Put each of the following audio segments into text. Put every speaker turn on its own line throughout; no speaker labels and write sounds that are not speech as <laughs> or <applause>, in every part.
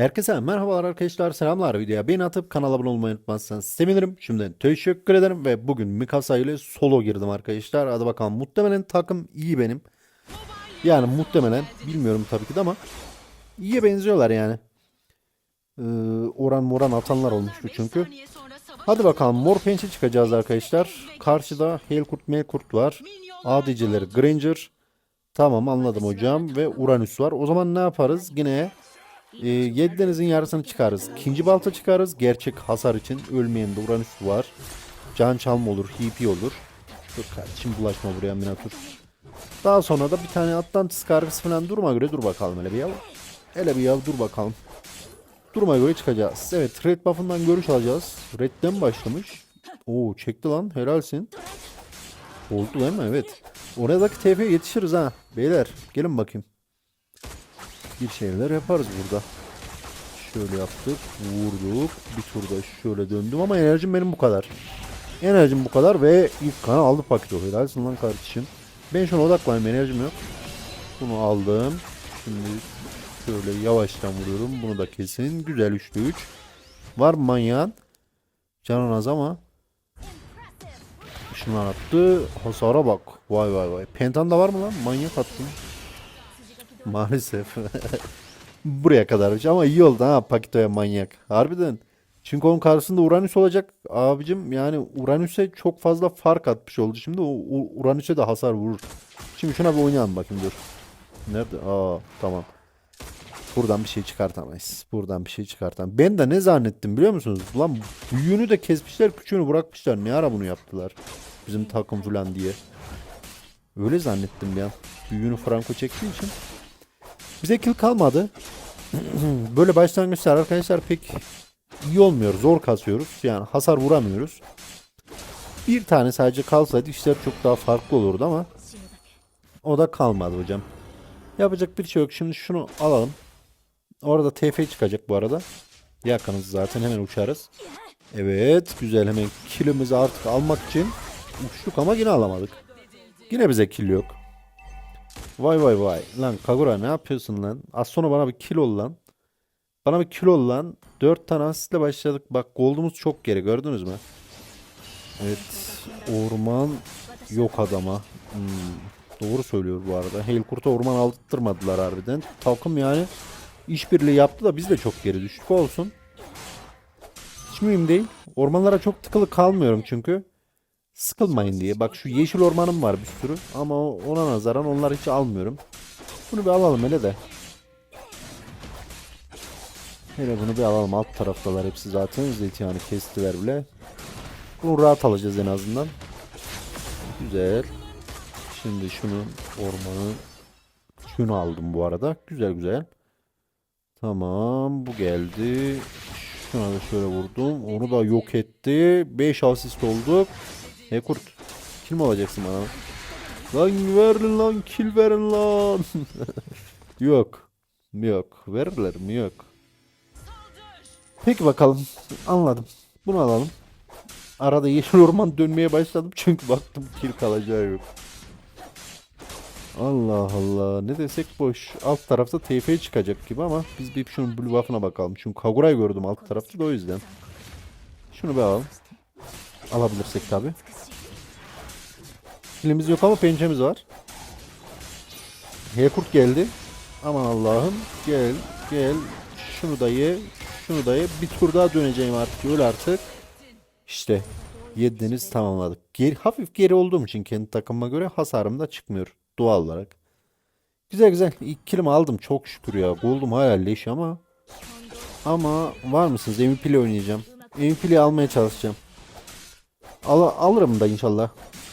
Herkese merhabalar arkadaşlar selamlar videoya beğeni atıp kanala abone olmayı unutmazsanız sevinirim. Şimdiden teşekkür ederim ve bugün Mikasa ile solo girdim arkadaşlar. Hadi bakalım muhtemelen takım iyi benim. Yani muhtemelen bilmiyorum tabii ki de ama iyiye benziyorlar yani. Ee, oran moran atanlar olmuştu çünkü. Hadi bakalım mor pençe çıkacağız arkadaşlar. Karşıda Helkurt Melkurt var. ADC'leri Granger. Tamam anladım hocam ve Uranüs var. O zaman ne yaparız? Yine e, yedi denizin yarısını çıkarız. İkinci balta çıkarız. Gerçek hasar için ölmeyen Uranüs var. Can çalma olur, HP olur. Dur kardeşim bulaşma buraya Minatur. Daha sonra da bir tane Atlantis kargısı falan duruma göre dur bakalım hele bir ya. Hele bir ya dur bakalım. Duruma göre çıkacağız. Evet red buff'ından görüş alacağız. Red'den başlamış. Oo çekti lan helalsin. Oldu değil mi? Evet. Oradaki TF'ye yetişiriz ha. Beyler gelin bakayım. Bir şeyler yaparız burada. Şöyle yaptık. Vurduk. Bir turda şöyle döndüm ama enerjim benim bu kadar. Enerjim bu kadar ve ilk kanı aldı paket o. Helalsin lan kardeşim. Ben şuna odaklanayım enerjim yok. Bunu aldım. Şimdi şöyle yavaştan vuruyorum. Bunu da kesin. Güzel 3'te 3. Var manyağın? Canın az ama. Şunlar attı. Hasara bak. Vay vay vay. Pentan da var mı lan? Manyak attım. <laughs> Maalesef. <laughs> Buraya kadarmış ama iyi oldu ha Pakito'ya manyak. Harbiden. Çünkü onun karşısında Uranüs olacak. Abicim yani Uranüs'e çok fazla fark atmış oldu. Şimdi o Uranüs'e de hasar vurur. Şimdi şuna bir oynayalım bakayım dur. Nerede? Aa tamam. Buradan bir şey çıkartamayız. Buradan bir şey çıkartam. Ben de ne zannettim biliyor musunuz? Lan büyüğünü de kesmişler, küçüğünü bırakmışlar. Ne ara bunu yaptılar? Bizim takım falan diye. Öyle zannettim ya. Büyüğünü Franco çektiği için. Bize kill kalmadı. <clears throat> Böyle başlangıçlar arkadaşlar pek iyi olmuyor. Zor kasıyoruz. Yani hasar vuramıyoruz. Bir tane sadece kalsaydı işler çok daha farklı olurdu ama o da kalmadı hocam. Yapacak bir şey yok. Şimdi şunu alalım. Orada TF çıkacak bu arada. Yakınız zaten hemen uçarız. Evet güzel hemen killimizi artık almak için uçtuk ama yine alamadık. Yine bize kill yok. Vay vay vay. Lan Kagura ne yapıyorsun lan? Az sonra bana bir kill ol lan. Bana bir kill ol lan. 4 tane asistle başladık. Bak gold'umuz çok geri gördünüz mü? Evet. Orman yok adama. Hmm, Doğru söylüyor bu arada. Helkurt'a orman aldırtmadılar harbiden. Takım yani işbirliği yaptı da biz de çok geri düştük olsun. Hiç mühim değil. Ormanlara çok tıkılı kalmıyorum çünkü. Sıkılmayın diye. Bak şu yeşil ormanım var bir sürü. Ama ona nazaran onları hiç almıyorum. Bunu bir alalım hele de. Hele bunu bir alalım. Alt taraftalar hepsi zaten. Zeytinyağını kestiler bile. Bunu rahat alacağız en azından. Güzel. Şimdi şunu ormanı şunu aldım bu arada. Güzel güzel. Tamam bu geldi. Şuna da şöyle vurdum. Onu da yok etti. 5 asist olduk. Ne kurt? Kill mi olacaksın bana? Lan verin lan kill verin lan. <laughs> yok. Yok. Verirler mi? Yok. Peki bakalım. Anladım. Bunu alalım. Arada yeşil orman dönmeye başladım çünkü baktım kill kalacağı yok. Allah Allah ne desek boş. Alt tarafta TF çıkacak gibi ama biz bir şunun blue buff'ına bakalım. Çünkü Kagura'yı gördüm alt tarafta da o yüzden. Şunu bir alalım. Alabilirsek tabi. Kilimiz yok ama pençemiz var. Hekurt geldi. Aman Allah'ım. Gel gel. Şunu da ye. Şunu da ye. Bir tur daha döneceğim artık. Öl artık. İşte. Yediniz tamamladık. Geri, hafif geri olduğum için kendi takıma göre hasarım da çıkmıyor. Doğal olarak. Güzel güzel. İlk kilimi aldım. Çok şükür ya. Gold'um hala leş ama. Ama var mısınız? MVP ile oynayacağım. MVP ile almaya çalışacağım. Al alırım da inşallah.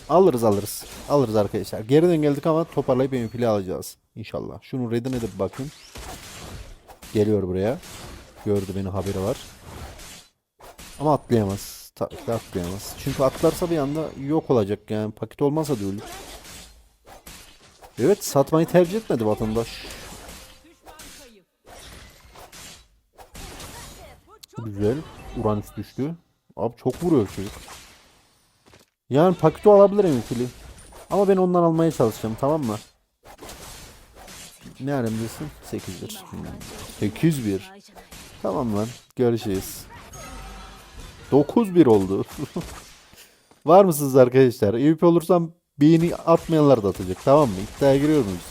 Alırız alırız. Alırız arkadaşlar. Geriden geldik ama toparlayıp MVP ile alacağız. İnşallah. Şunu redine de bir bakayım. Geliyor buraya. Gördü beni haberi var. Ama atlayamaz. Tabii ki atlayamaz. Çünkü atlarsa bir anda yok olacak yani. Paket olmazsa ölür. Evet satmayı tercih etmedi vatandaş. Güzel. Uranüs düştü. Abi çok vuruyor çocuk. Yani paketi alabilir MVP'li. Ama ben ondan almaya çalışacağım tamam mı? Ne alemdesin? 8-1. Hmm. 8-1. Tamam lan. Görüşürüz. 9-1 oldu. <laughs> Var mısınız arkadaşlar? EVP olursam beğeni atmayanlar da atacak. Tamam mı? İddiaya giriyor muyuz?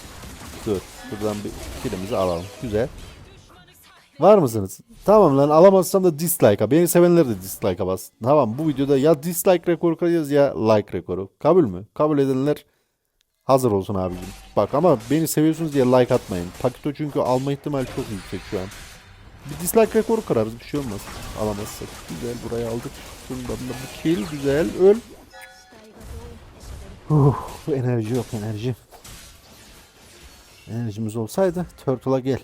Dur. Buradan bir kilimizi alalım. Güzel. Var mısınız? Tamam lan alamazsam da dislike'a. Beni sevenler de dislike'a bas. Tamam bu videoda ya dislike rekoru kıracağız ya like rekoru. Kabul mü? Kabul edenler hazır olsun abicim. Bak ama beni seviyorsunuz diye like atmayın. Pakito çünkü alma ihtimali çok yüksek şu an. Bir dislike rekoru kırarız bir şey olmaz. Alamazsak. Güzel burayı aldık. Bundan da bir kill güzel öl. Uh, enerji yok enerji. Enerjimiz olsaydı Turtle'a gel.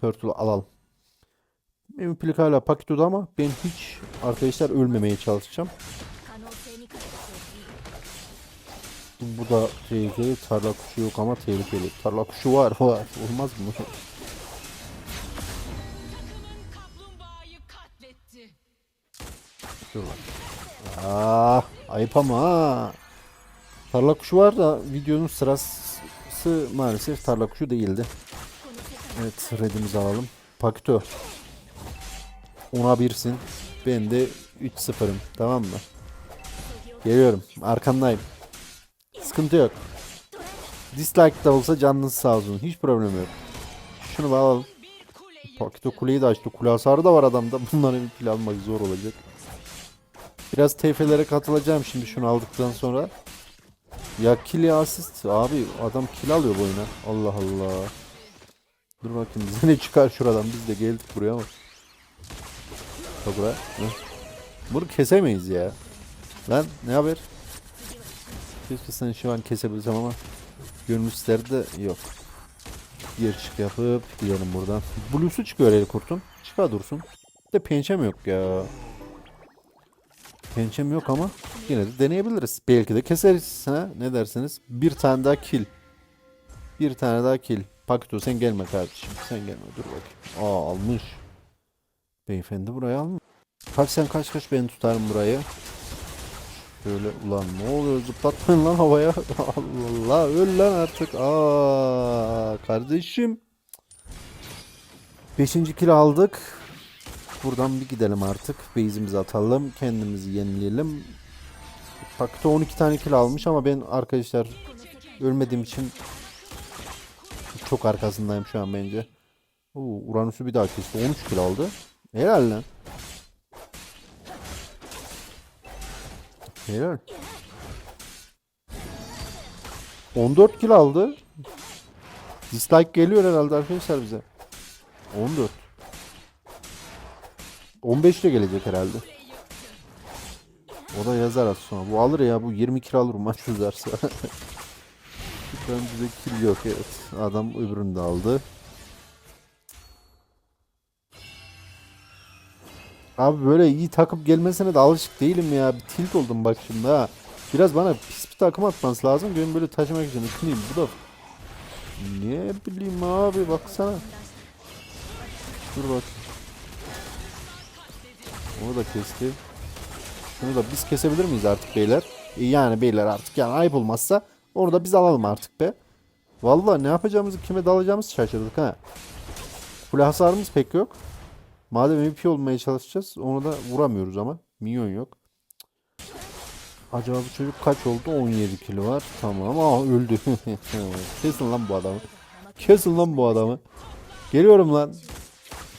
Turtle'ı alalım. Mevplik hala paketoda ama ben hiç arkadaşlar ölmemeye çalışacağım. Bu da tehlikeli. Tarla kuşu yok ama tehlikeli. Tarla kuşu var var. <laughs> Olmaz mı? Aa, ah, ayıp ama ha. Tarla kuşu var da videonun sırası maalesef tarla kuşu değildi. Evet redimizi alalım. Pakto. 10'a 1'sin. Ben de 3-0'ım. Tamam mı? Geliyorum. Arkandayım. Sıkıntı yok. Dislike da olsa canınız sağ olsun. Hiç problem yok. Şunu alalım. Pakito kuleyi de açtı. Kule hasarı da var adamda. <laughs> Bunların bir almak zor olacak. Biraz TF'lere katılacağım şimdi şunu aldıktan sonra. Ya kill ya asist. Abi adam kill alıyor bu oyuna. Allah Allah. Dur bakayım bize ne çıkar şuradan. Biz de geldik buraya ama. Hı. Bunu kesemeyiz ya. Lan ne haber? Keşke seni şu an kesebilsem ama gönüllüslerde yok. Yer çık yapıp gidelim buradan. Blue'su çıkıyor el kurtun. Çıkar dursun. Bir de pençem yok ya. Pençem yok ama yine de deneyebiliriz. Belki de keseriz. Ha? Ne dersiniz? Bir tane daha kill. Bir tane daha kill. Pakito sen gelme kardeşim. Sen gelme dur bakayım. Aa almış. Beyefendi burayı almış. Kaç sen kaç kaç ben tutarım burayı. Şöyle ulan ne oluyor zıplatmayın lan havaya. Allah <laughs> Allah öl lan artık. Aa kardeşim. Beşinci kill aldık. Buradan bir gidelim artık. Base'imizi atalım. Kendimizi yenileyelim. Pakto 12 tane kill almış ama ben arkadaşlar ölmediğim için çok arkasındayım şu an bence. Oo, Uranüs'ü bir daha kesti. 13 kill aldı. Helal lan. Helal. 14 kill aldı. Dislike geliyor herhalde arkadaşlar bize. 14. 15 de gelecek herhalde. O da yazar az sonra. Bu alır ya bu 20 kill alır maç uzarsa. <laughs> An bize kill yok evet. Adam öbürünü de aldı. Abi böyle iyi takıp gelmesine de alışık değilim ya. Bir tilt oldum bak şimdi ha. Biraz bana pis bir takım atması lazım. Benim böyle taşımak için ıkınayım. Bu da ne bileyim abi baksana. Dur bak. Onu da kesti. Şunu da biz kesebilir miyiz artık beyler? E Yani beyler artık yani ayıp olmazsa onu da biz alalım artık be. Vallahi ne yapacağımızı kime dalacağımızı şaşırdık ha. Kule hasarımız pek yok. Madem MVP olmaya çalışacağız onu da vuramıyoruz ama. Minyon yok. Acaba bu çocuk kaç oldu? 17 kilo var. Tamam. Aa öldü. <laughs> Kesin lan bu adamı. Kesin lan bu adamı. Geliyorum lan.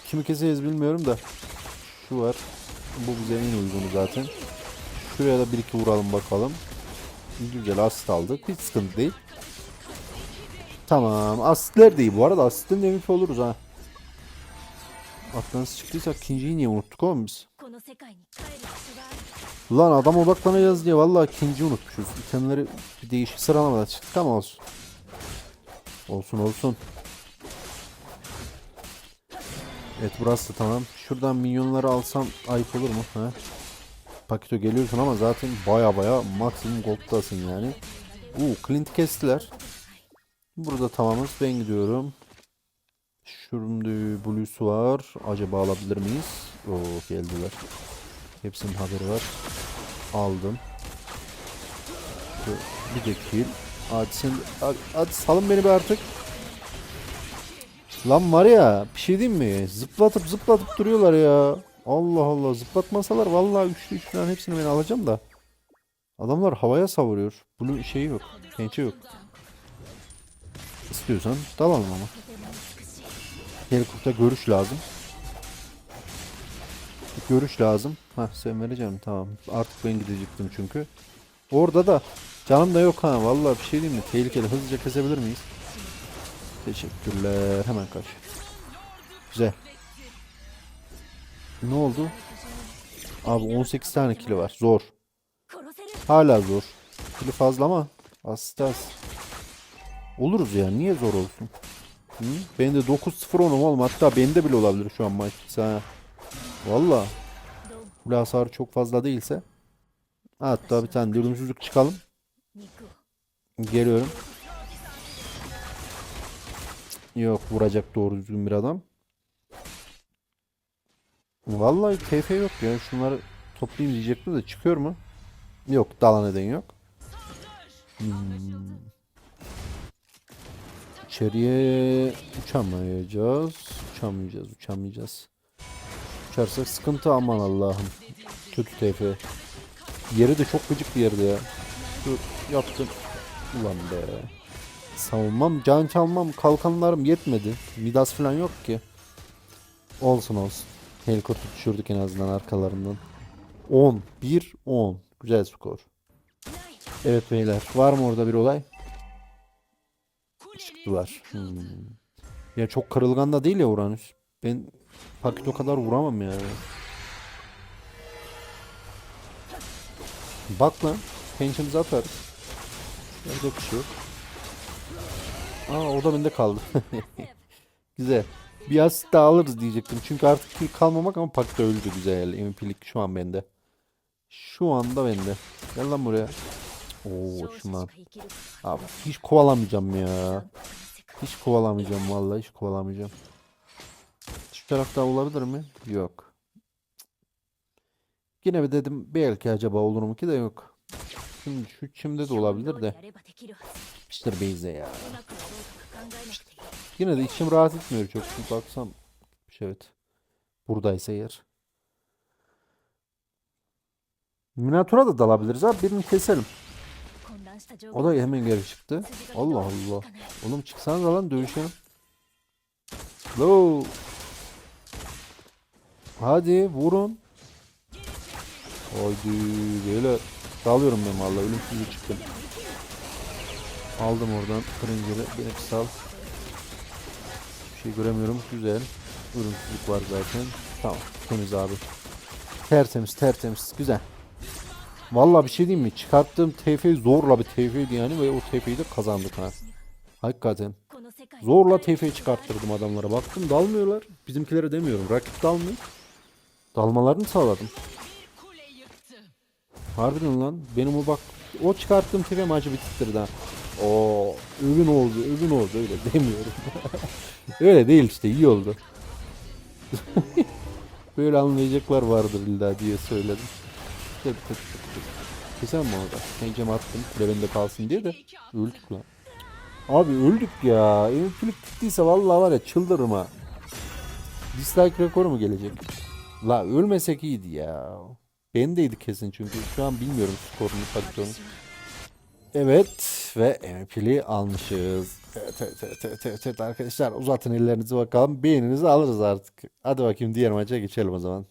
Kimi keseceğiz bilmiyorum da. Şu var. Bu bize en uygunu zaten. Şuraya da bir iki vuralım bakalım. Güzel asist aldık. Hiç sıkıntı değil. Tamam. Asistler de iyi. Bu arada asistin MVP oluruz ha. Atlantis çıktıysak ikinciyi niye unuttuk oğlum biz? Lan adam odaklanacağız diye vallahi ikinci unutmuşuz. İtemleri bir değişik sıralamada çıktık ama olsun. Olsun olsun. Evet burası da tamam. Şuradan minyonları alsam ayıp olur mu? Ha? Pakito geliyorsun ama zaten baya baya maksimum gold'dasın yani. Uuu Clint kestiler. Burada tamamız ben gidiyorum. Şurada Blue'su var. Acaba alabilir miyiz? Oo geldiler. Hepsinin haberi var. Aldım. Bir de kill. Hadi sen hadi, salın beni be artık. Lan var ya bir şey diyeyim mi? Zıplatıp zıplatıp duruyorlar ya. Allah Allah zıplatmasalar vallahi üçlü üç falan hepsini ben alacağım da. Adamlar havaya savuruyor. Bunun şeyi yok. Pençe yok. İstiyorsan dalalım ama. Helikopter görüş lazım. Görüş lazım. Ha sen vereceğim tamam. Artık ben gidecektim çünkü. Orada da canım da yok ha. Vallahi bir şey diyeyim mi? Tehlikeli. Hızlıca kesebilir miyiz? Teşekkürler. Hemen kaç. Güzel. Ne oldu? Abi 18 tane kili var. Zor. Hala zor. Kili fazla ama. Asistas. Oluruz ya. Niye zor olsun? Hı? Benim de 9-0 onum oğlum. Hatta bende bile olabilir şu an maç. Sana. Valla. Kule hasarı çok fazla değilse. Hatta bir tane dürümsüzlük çıkalım. Geliyorum. Yok vuracak doğru düzgün bir adam. Vallahi TF yok ya. Şunları toplayayım diyecektim de çıkıyor mu? Yok dalan eden yok. Hmm. İçeriye uçamayacağız. Uçamayacağız, uçamayacağız. Uçarsak sıkıntı aman Allah'ım. Kötü TF. Yeri de çok gıcık bir yerde ya. Dur yaptım. Ulan be. Savunmam, can çalmam, kalkanlarım yetmedi. Midas falan yok ki. Olsun olsun. Helikopter düşürdük en azından arkalarından. 10, 1, 10. Güzel skor. Evet beyler. Var mı orada bir olay? Çıktılar. Hmm. Ya çok kırılgan da değil ya Uranüs. Ben paket o kadar vuramam ya. Bak lan. Pençemizi atarız. Nerede bir şey yok. Aa o da bende kaldı. <laughs> güzel. Bir asist daha alırız diyecektim. Çünkü artık kalmamak ama paket öldü güzel. MVP'lik şu an bende. Şu anda bende. Gel lan buraya. Oo
şunlar.
Abi hiç kovalamayacağım ya. Hiç kovalamayacağım vallahi hiç kovalamayacağım. Şu tarafta olabilir mi? Yok. Yine bir dedim belki acaba olur mu ki de yok. Şimdi şu çimde de olabilir de. Piştir Beyze ya. Yine de içim rahat etmiyor çok. Şimdi baksam. Evet. Buradaysa yer. Minatura da dalabiliriz abi. Birini keselim. O da hemen geri çıktı. Allah Allah. Oğlum çıksanıza lan dövüşelim. Lo. Hadi vurun. Haydi böyle dalıyorum ben vallahi ölümsüzlük çıktım. Aldım oradan fırıncılı bir nefes al. Bir şey göremiyorum güzel. Ölümsüzlük var zaten. Tamam temiz abi. Tertemiz tertemiz güzel. Valla bir şey diyeyim mi? Çıkarttığım TF zorla bir TF'ydi yani ve o TF'yi de kazandık ha. Hakikaten. Zorla TF çıkarttırdım adamlara. Baktım dalmıyorlar. Bizimkilere demiyorum. Rakip dalmıyor. Dalmalarını sağladım. Harbiden lan. Benim o bak o çıkarttığım TF maçı bitirdi ha. O övün oldu, övün oldu öyle <laughs> demiyorum. öyle değil işte iyi oldu. <laughs> Böyle anlayacaklar vardır illa diye söyledim. Tık tık tık tık. Keser mi orada? Pencem attım. Kule kalsın diye de öldük lan. Abi öldük ya. Emeklilik gittiyse vallahi var ya çıldırırım ha. Dislike rekoru mu gelecek? La ölmesek iyiydi ya. Bendeydi kesin çünkü şu an bilmiyorum skorunu patronu. Evet ve MVP'liği almışız. Evet, evet, evet, evet, evet, evet arkadaşlar uzatın ellerinizi bakalım. Beğeninizi alırız artık. Hadi bakayım diğer maça geçelim o zaman.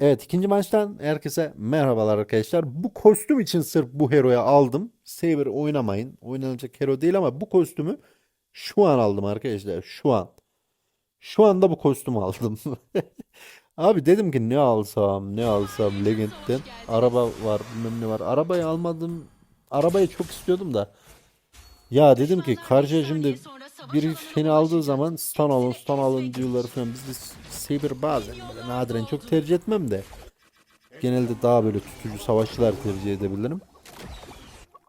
Evet ikinci maçtan herkese merhabalar arkadaşlar. Bu kostüm için sırf bu hero'ya aldım. Saber oynamayın. Oynanacak hero değil ama bu kostümü şu an aldım arkadaşlar. Şu an. Şu anda bu kostümü aldım. <laughs> Abi dedim ki ne alsam ne alsam Legend'den. Araba var bilmem ne var. Arabayı almadım. Arabayı çok istiyordum da. Ya dedim ki karşıya şimdi biri seni aldığı zaman stun alın stun alın diyorlar falan. Biz de Saber bazen böyle nadiren çok tercih etmem de. Genelde daha böyle tutucu savaşçılar tercih edebilirim.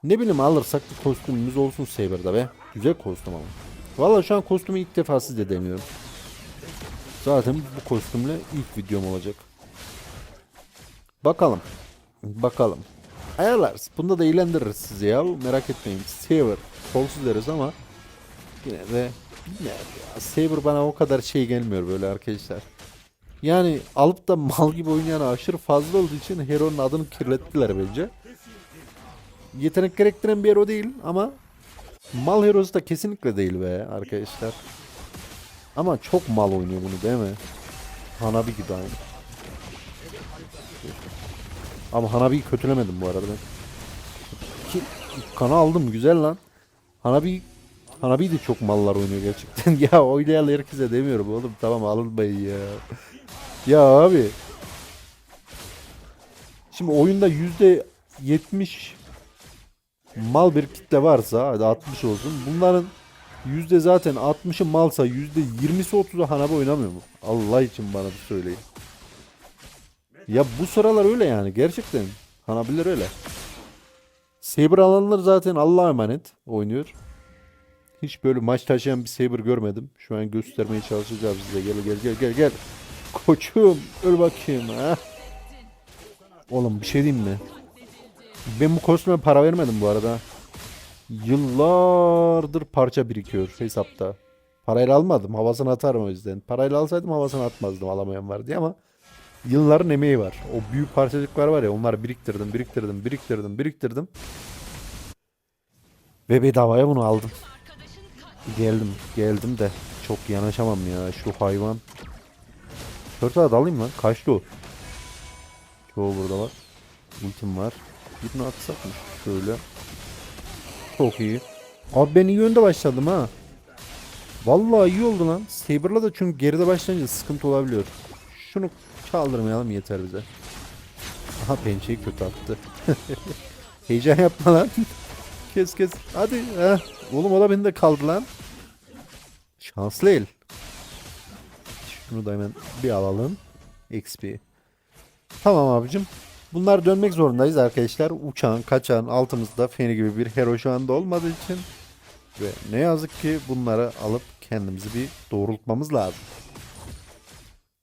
Ne bileyim alırsak bir kostümümüz olsun Saber'da be. Güzel kostüm ama. Valla şu an kostümü ilk defa siz de deniyorum. Zaten bu kostümle ilk videom olacak. Bakalım. Bakalım. Ayarlarız. Bunda da eğlendiririz sizi ya. Merak etmeyin. Saver. Kolsuz deriz ama yine de Bilmiyorum ya. Saber bana o kadar şey gelmiyor böyle arkadaşlar. Yani alıp da mal gibi oynayan aşırı fazla olduğu için Hero'nun adını kirlettiler bence. Yetenek gerektiren bir hero değil ama mal herosu da kesinlikle değil be arkadaşlar. Ama çok mal oynuyor bunu değil mi? Hanabi gibi aynı. Ama Hanabi'yi kötülemedim bu arada ben. Ki kanı aldım güzel lan. Hanabi Hanabi de çok mallar oynuyor gerçekten. <laughs> ya oynayan herkese demiyorum oğlum tamam alınmayın ya. ya abi. Şimdi oyunda yüzde yetmiş mal bir kitle varsa hadi 60 olsun. Bunların yüzde zaten 60'ı malsa yüzde 20'si 30'u Hanabi oynamıyor mu? Allah için bana bir söyleyin. Ya bu sıralar öyle yani gerçekten. Hanabiler öyle. Saber alanlar zaten Allah'a emanet oynuyor. Hiç böyle maç taşıyan bir Saber görmedim. Şu an göstermeye çalışacağım size. Gel gel gel gel gel. Koçum öl bakayım ha. Oğlum bir şey diyeyim mi? Ben bu kostüme para vermedim bu arada. Yıllardır parça birikiyor hesapta. Parayla almadım. Havasını atarım o yüzden. Parayla alsaydım havasını atmazdım alamayan var diye ama yılların emeği var. O büyük parçacıklar var ya onları biriktirdim, biriktirdim, biriktirdim, biriktirdim. Ve bedavaya bunu aldım. Geldim, geldim de çok yanaşamam ya şu hayvan. Şörte de alayım lan. Kaçtı o? Çoğu burada var. Ultim var. Birini atsak mı? Şöyle. Çok iyi. Abi ben iyi yönde başladım ha. Vallahi iyi oldu lan. Saber'la da çünkü geride başlayınca sıkıntı olabiliyor. Şunu çaldırmayalım yeter bize. Aha pençeyi kötü attı. <laughs> Heyecan yapma lan. <laughs> kes kes. Hadi. Heh. Oğlum o da bende kaldı lan. Şanslı el. Şunu da hemen bir alalım. XP. Tamam abicim. Bunlar dönmek zorundayız arkadaşlar. Uçağın, kaçağın altımızda feni gibi bir hero şu anda olmadığı için. Ve ne yazık ki bunları alıp kendimizi bir doğrultmamız lazım.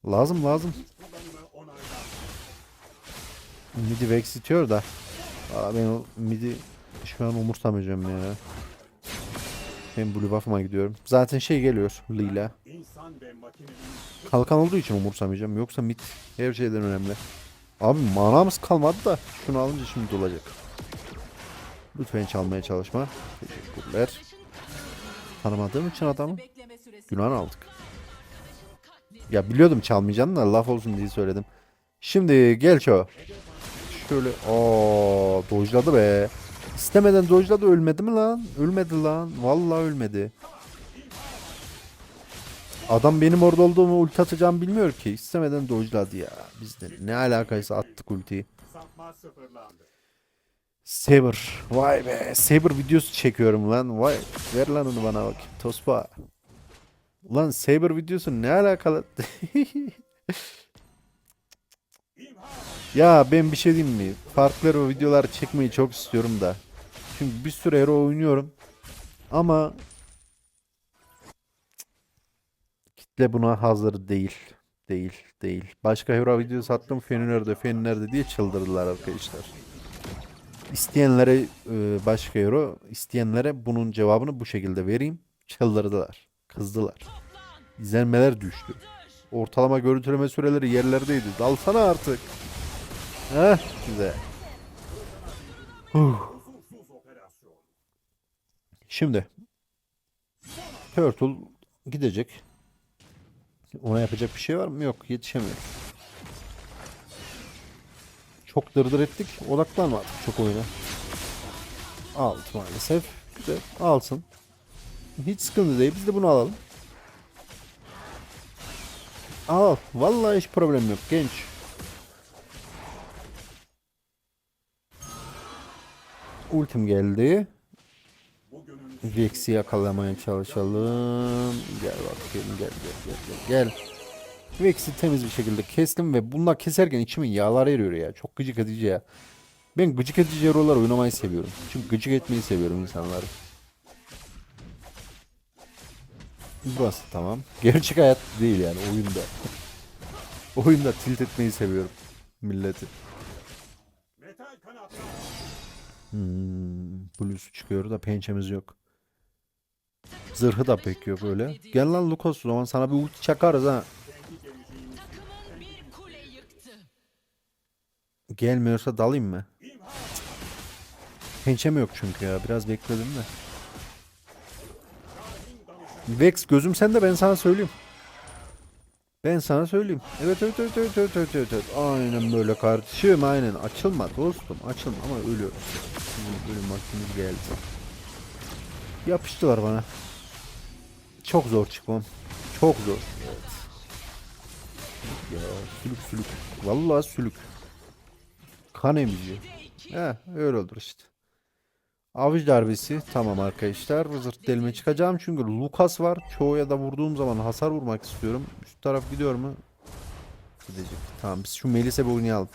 Lazım lazım. Midi Vex itiyor da. Aa, ben o midi şu an umursamayacağım ya. Ben blue buff'ıma gidiyorum. Zaten şey geliyor Lila. Kalkan olduğu için umursamayacağım. Yoksa mid her şeyden önemli. Abi manamız kalmadı da şunu alınca şimdi olacak. Lütfen çalmaya çalışma. Teşekkürler. Tanımadığım için adamı günah aldık. Ya biliyordum çalmayacağını da laf olsun diye söyledim. Şimdi gel şu. Şöyle ooo dojladı be. İstemeden dojladı ölmedi mi lan? Ölmedi lan. Vallahi ölmedi. Adam benim orada olduğumu ulti atacağımı bilmiyor ki. İstemeden dojladı ya. Biz de ne alakaysa attık ultiyi. Saber. Vay be. Saber videosu çekiyorum lan. Vay. Ver lan onu bana bak. Tospa. Ulan Saber videosu ne alakalı? <laughs> ya ben bir şey diyeyim mi? Farklı hero videolar çekmeyi çok istiyorum da. Çünkü bir sürü hero oynuyorum. Ama kitle buna hazır değil. Değil, değil. Başka hero videosu attım. Fen nerede, fen nerede diye çıldırdılar arkadaşlar. İsteyenlere e, başka hero, isteyenlere bunun cevabını bu şekilde vereyim. Çıldırdılar. Kızdılar. İzlenmeler düştü. Ortalama görüntüleme süreleri yerlerdeydi. Dalsana artık. Heh, güzel. Huh. Şimdi Turtle gidecek. Ona yapacak bir şey var mı? Yok, yetişemiyor. Çok dırdır ettik. Odaklanmadık çok oyuna. Aldı maalesef. Güzel. Alsın. Hiç sıkıntı değil. Biz de bunu alalım. Al. Vallahi hiç problem yok. Genç. Ultim geldi. Vex'i yakalamaya çalışalım. Gel bakayım gel gel gel gel. gel. Vex'i temiz bir şekilde kestim ve bunlar keserken içimin yağları eriyor ya. Çok gıcık edici ya. Ben gıcık edici hero'lar oynamayı seviyorum. Çünkü gıcık etmeyi seviyorum insanları. Burası tamam. Gerçek hayat değil yani oyunda. oyunda tilt etmeyi seviyorum milleti. Hmm, Blues çıkıyor da pençemiz yok. Zırhı da pek yok öyle. Gel lan Lucas o zaman sana bir ulti çakarız ha. Gelmiyorsa dalayım mı? Pençem yok çünkü ya. Biraz bekledim de. Vex gözüm sende ben sana söyleyeyim. Ben sana söyleyeyim. Evet evet evet evet evet evet evet. evet. Aynen böyle kardeşim aynen. Açılma dostum açılma ama ölüyoruz. Bizim ölüm vaktimiz geldi. Yapıştılar bana. Çok zor çıkmam. Çok zor. Evet. Ya sülük sülük. Vallahi sülük. Kan emici. He öyle olur işte. Avuç darbesi tamam arkadaşlar. Zırt delime çıkacağım çünkü Lucas var. Çoğuya da vurduğum zaman hasar vurmak istiyorum. Üst taraf gidiyor mu? Gidecek. Tamam biz şu Melis'e bir oynayalım.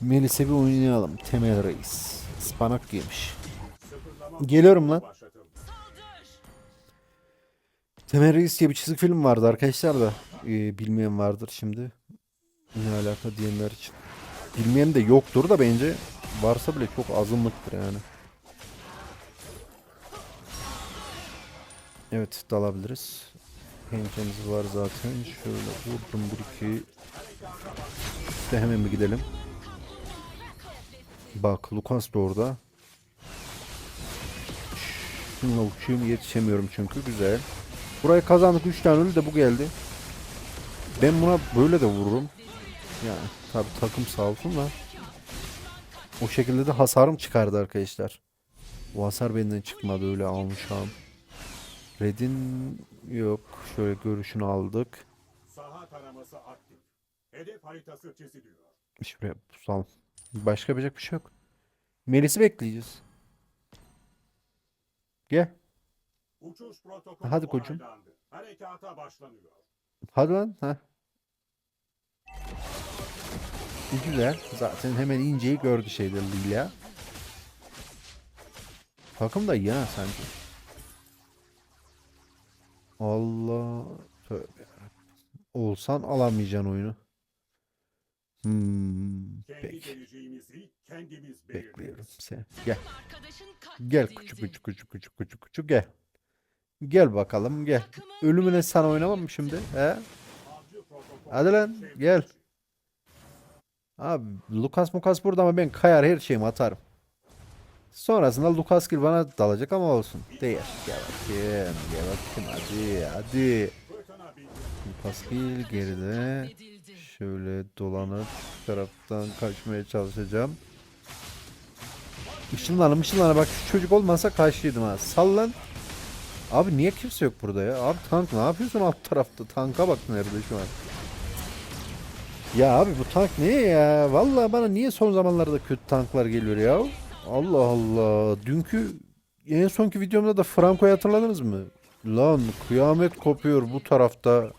Melis'e bir oynayalım. Temel Reis. Ispanak yemiş. Geliyorum lan. Temel Reis diye bir çizgi film vardı arkadaşlar da. Ee, bilmeyen vardır şimdi. Ne alaka diyenler için. Bilmeyen de yoktur da bence varsa bile çok azınlıktır yani. Evet dalabiliriz. Pençemiz var zaten. Şöyle vurdum bir iki. İşte hemen bir gidelim. Bak Lucas da orada. Şununla uçayım yetişemiyorum çünkü güzel. Burayı kazandık 3 tane ölü de bu geldi. Ben buna böyle de vururum. Yani tabi takım sağ olsun da. O şekilde de hasarım çıkardı arkadaşlar. Bu hasar benden çıkmadı öyle almışam. Red'in yok. Şöyle görüşünü aldık.
Saha taraması aktif. Hedef haritası çiziliyor.
Şuraya pusalım. Başka yapacak bir şey yok. Melis'i bekleyeceğiz. Gel.
Uçuş protokolü
Hadi koçum.
onaylandı. Harekata başlanıyor.
Hadi lan. Ha. Güzel. Zaten hemen inceyi gördü şeyde Lila. Takım da iyi ha sanki. Allah. Tövbe. Olsan alamayacaksın oyunu. Hmm. Peki. Bekliyorum seni. Gel. Gel küçük küçük küçük küçük küçük küçük gel. Gel bakalım gel. Ölümüne sana oynamam mı şimdi? He? Hadi lan gel. Abi Lucas Mukas burada ama ben kayar her şeyimi atarım. Sonrasında Lucas Gil bana dalacak ama olsun. Değer. Gel bakayım. Gel bakayım hadi hadi. Lucas Gil geride. Şöyle dolanıp taraftan kaçmaya çalışacağım. Işınlanı ışınlanı bak şu çocuk olmasa kaçtıydım ha. Sallan. Abi niye kimse yok burada ya? Abi tank ne yapıyorsun alt tarafta? Tanka bak nerede şu an. Ya abi bu tank ne ya? Vallahi bana niye son zamanlarda kötü tanklar geliyor ya? Allah Allah. Dünkü en sonki videomda da Franco'yu hatırladınız mı? Lan kıyamet kopuyor bu tarafta.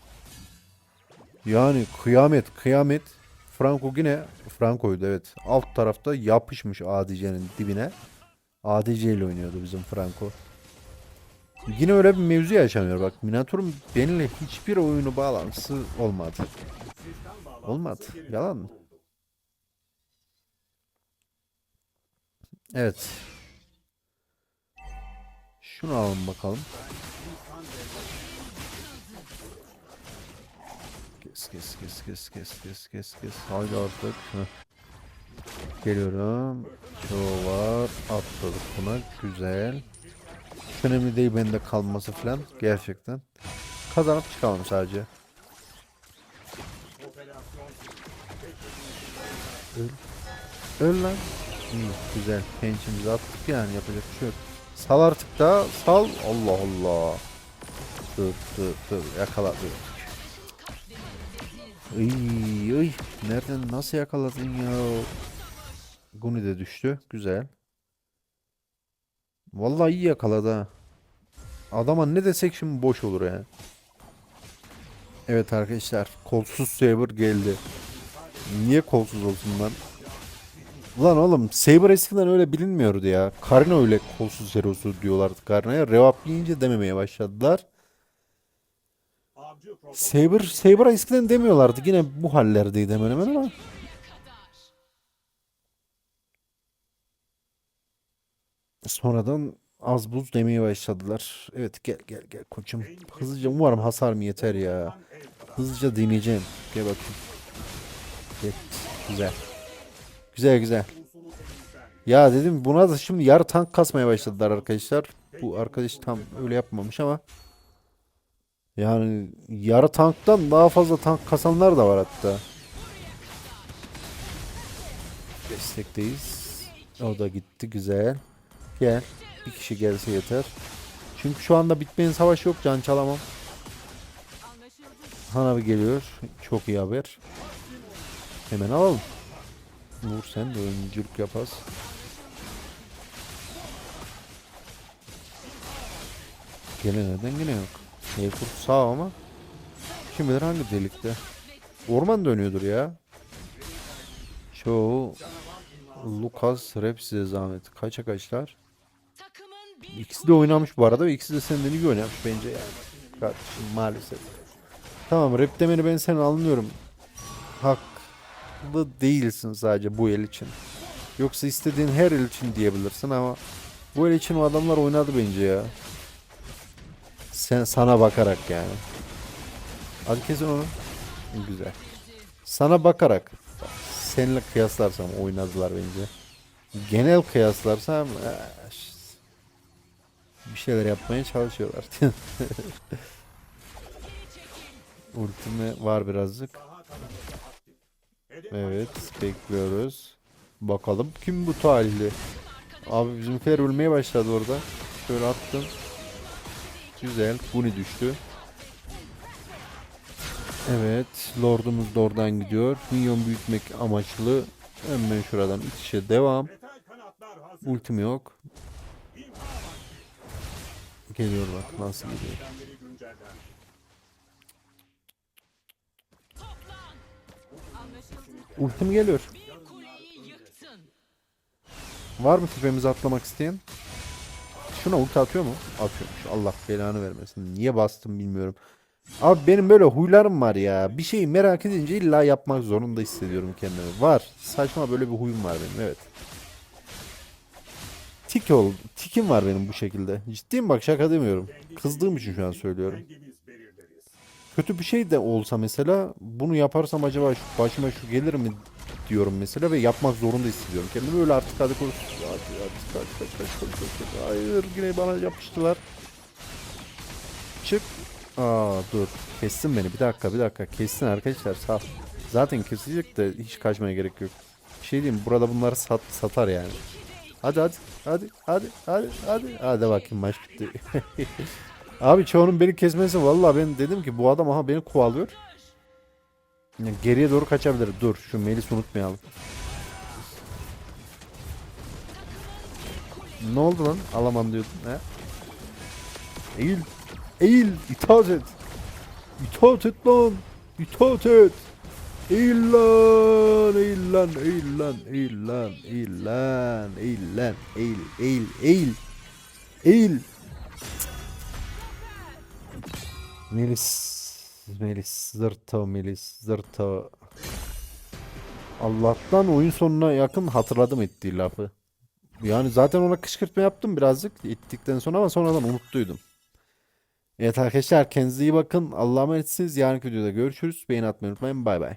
Yani kıyamet kıyamet. Franco yine Franco'ydu evet. Alt tarafta yapışmış ADC'nin dibine. ADC ile oynuyordu bizim Franco. Yine öyle bir mevzu yaşanıyor bak. Minatur'un benimle hiçbir oyunu bağlantısı olmadı. Olmadı. Yalan mı? Evet. Şunu alalım bakalım. Kes kes kes kes kes kes kes kes. Haydi artık. Heh. Geliyorum. Şu var. Atladık buna. Güzel. Hiç önemli değil bende kalması falan. Gerçekten. Kazanıp çıkalım sadece. Öl. Öl lan. İyi, güzel. Pençemizi attık yani yapacak bir şey yok. Sal artık da sal. Allah Allah. Dur dur dur yakala dur. Iy, iy. Nereden nasıl yakaladın ya? Guni de düştü. Güzel. Vallahi iyi yakaladı ha. Adama ne desek şimdi boş olur ya. Evet arkadaşlar. Kolsuz Saber geldi. Niye kolsuz olsun lan? Lan oğlum Saber eskiden öyle bilinmiyordu ya. Karina öyle kolsuz herosu diyorlardı Karina'ya. Revap yiyince dememeye başladılar. Saber, Saber'a eskiden demiyorlardı. Yine bu hallerdeydi hemen hemen ama. Sonradan Az buz demeye başladılar. Evet gel gel gel koçum. Hızlıca umarım hasarım yeter ya. Hızlıca deneyeceğim. Gel bakayım. Güzel. Güzel güzel. Ya dedim buna da şimdi yarı tank kasmaya başladılar arkadaşlar. Bu arkadaş tam öyle yapmamış ama. Yani yarı tanktan daha fazla tank kasanlar da var hatta. Destekteyiz. O da gitti güzel. Gel. Bir kişi gelse yeter. Çünkü şu anda bitmeyen savaş yok. Can çalamam. Hanabi geliyor. Çok iyi haber. Hemen alalım. Vur sen de oyunculuk yapas. Gene neden gene yok. Airport sağ ama. Kim bilir hangi delikte. Orman dönüyordur ya. Çoğu Lucas rap size zahmet. Kaça kaçlar? İkisi de oynamış bu arada ve ikisi de senden iyi oynamış bence yani. Kardeşim maalesef. Tamam rap demeni ben seni anlıyorum. Haklı değilsin sadece bu el için. Yoksa istediğin her el için diyebilirsin ama bu el için o adamlar oynadı bence ya. Sen sana bakarak yani. Hadi kesin onu. Güzel. Sana bakarak. Seninle kıyaslarsam oynadılar bence. Genel kıyaslarsam işte bir şeyler yapmaya çalışıyorlar. <laughs> Ultimi var birazcık. Evet bekliyoruz. Bakalım kim bu talihli? Abi bizimkiler ölmeye başladı orada. Şöyle attım. Güzel. Guni düştü. Evet. Lordumuz da oradan gidiyor. Minyon büyütmek amaçlı. Hemen şuradan iç içe devam. Ultim yok. Geliyor bak nasıl gidiyor. Ultim geliyor. Var mı tepemize atlamak isteyen? Şuna ulti atıyor mu? Atıyormuş. Allah belanı vermesin. Niye bastım bilmiyorum. Abi benim böyle huylarım var ya. Bir şeyi merak edince illa yapmak zorunda hissediyorum kendimi. Var. Saçma böyle bir huyum var benim. Evet. Tik ol. Tikim var benim bu şekilde. Ciddiyim bak şaka demiyorum. Kızdığım için şu an söylüyorum. Kötü bir şey de olsa mesela bunu yaparsam acaba şu, başıma şu gelir mi diyorum mesela ve yapmak zorunda hissediyorum. Kendimi öyle artık hadi konuş. Hadi hadi kaç kaç kaç kaç kaç. Hayır yine bana yapıştılar. Çık. Aa dur. Kessin beni. Bir dakika bir dakika. Kessin arkadaşlar. Sağ. Zaten kesecek de hiç kaçmaya gerek yok. Bir şey diyeyim burada bunları sat, satar yani. Hadi hadi hadi hadi hadi hadi. Hadi bakayım maç bitti. <laughs> Abi çoğunun beni kesmesi vallahi ben dedim ki bu adam aha beni kovalıyor. Ya geriye doğru kaçabilir. Dur şu Melis unutmayalım. Ne oldu lan? Alamam diyordun. He? Eğil. Eğil. İtaat et. İtaat et lan. İtaat et. Eğil lan. Eğil lan. Eğil lan. Eğil lan. Eğil lan. Eğil lan. Eğil. Eğil. Eğil. Eğil. Melis. Melis. Zırto Melis. Zırto. Allah'tan oyun sonuna yakın hatırladım ettiği lafı. Yani zaten ona kışkırtma yaptım birazcık ettikten sonra ama sonradan unuttuydum. Evet arkadaşlar kendinize iyi bakın. Allah'a emanetsiniz. Yarınki videoda görüşürüz. Beğeni atmayı unutmayın. Bay bay.